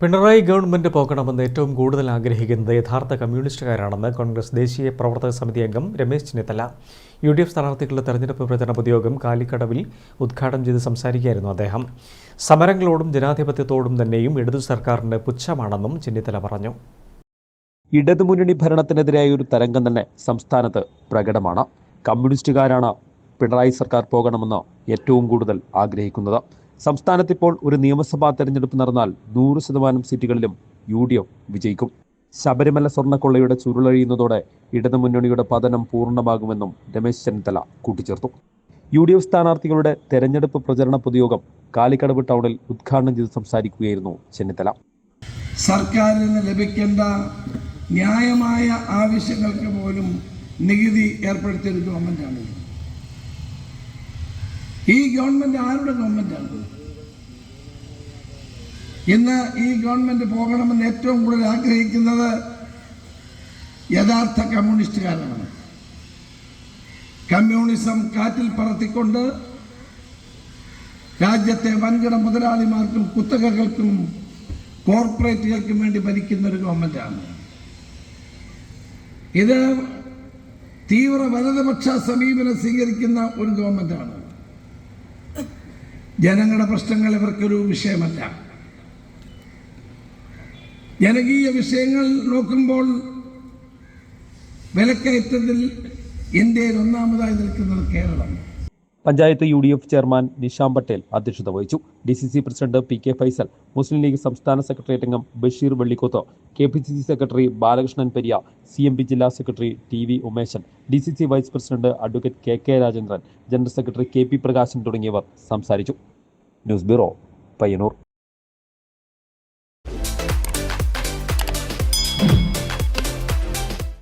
Pinarayi government പോകണമെന്ന് ഏറ്റവും കൂടുതൽ ആഗ്രഹിക്കുന്നത് യഥാർത്ഥ കമ്മ്യൂണിസ്റ്റുകാരാണെന്ന് കോൺഗ്രസ് ദേശീയ പ്രവർത്തക സമിതി അംഗം Ramesh Chennithala. U D F സ്ഥാനാർത്ഥികളുടെ തെരഞ്ഞെടുപ്പ് പ്രചരണ പൊതുയോഗം കാലിക്കടവിൽ ഉദ്ഘാടനം ചെയ്ത് സംസാരിക്കുകയായിരുന്നു അദ്ദേഹം. സമരങ്ങളോടും ജനാധിപത്യത്തോടും തന്നെയും ഇടതു സർക്കാരിന്റെ പുച്ഛമാണെന്നും ചെന്നിത്തല പറഞ്ഞു. ഇടതുമുന്നണി ഭരണത്തിനെതിരായ ഒരു തരംഗം തന്നെ സംസ്ഥാനത്ത് പ്രകടമാണ്. കമ്മ്യൂണിസ്റ്റുകാരാണ് പിണറായി സർക്കാർ പോകണമെന്ന് ഏറ്റവും കൂടുതൽ ആഗ്രഹിക്കുന്നത്. സംസ്ഥാനത്ത് ഇപ്പോൾ ഒരു നിയമസഭാ തെരഞ്ഞെടുപ്പ് നടന്നാൽ നൂറ് ശതമാനം സീറ്റുകളിലും യു ഡി എഫ് വിജയിക്കും. ശബരിമല സ്വർണക്കൊള്ളയുടെ ചുരുളഴിയുന്നതോടെ ഇടതുമുന്നണിയുടെ പതനം പൂർണമാകുമെന്നും രമേശ് ചെന്നിത്തല കൂട്ടിച്ചേർത്തു. യു ഡി എഫ് സ്ഥാനാർത്ഥികളുടെ തെരഞ്ഞെടുപ്പ് പ്രചരണ പൊതുയോഗം കാലിക്കടവ് ടൗണിൽ ഉദ്ഘാടനം ചെയ്ത് സംസാരിക്കുകയായിരുന്നു ചെന്നിത്തല. സർക്കാരിന് ലഭിക്കേണ്ട ന്യായമായ ആവശ്യങ്ങൾക്ക് പോലും നികുതി ഏർപ്പെടുത്തിയൊരു ഗവൺമെന്റാണ് ഈ ഗവൺമെന്റ് ആരുടെ ഗവൺമെന്റാണ് ഇന്ന് ഈ ഗവൺമെന്റ് പോകണമെന്ന് ഏറ്റവും കൂടുതൽ ആഗ്രഹിക്കുന്നത് യഥാർത്ഥ കമ്മ്യൂണിസ്റ്റുകാരാണ്. കമ്മ്യൂണിസം കാറ്റിൽ പറത്തിക്കൊണ്ട് രാജ്യത്തെ വൻകിട മുതലാളിമാർക്കും കുത്തകകൾക്കും കോർപ്പറേറ്റുകൾക്കും വേണ്ടി ഭരിക്കുന്ന ഒരു ഗവൺമെന്റാണ് ഇത് തീവ്ര വലതുപക്ഷ സമീപനം സ്വീകരിക്കുന്ന ഒരു ഗവൺമെന്റാണ് ജനങ്ങളുടെ പ്രശ്നങ്ങൾ ഇവർക്കൊരു വിഷയമല്ല. ജനകീയ വിഷയങ്ങൾ നോക്കുമ്പോൾ വിലക്കയറ്റത്തിൽ ഇന്ത്യയിൽ ഒന്നാമതായി നിൽക്കുന്നത് Keralam. Panchayat U D F chairman Nisham Patel അധ്യക്ഷത വഹിച്ചു. D C C president P K Faisal Muslim League സംസ്ഥാന സെക്രട്ടേറിയറ്റ് അംഗം Basheer Vellikoth K P C C secretary Balakrishnan Periya C M P ജില്ലാ secretary T V Umeshan D C C vice president advocate K K Rajendran general secretary K P Prakashan തുടങ്ങിയവർ സംസാരിച്ചു. News bureau Payyanur.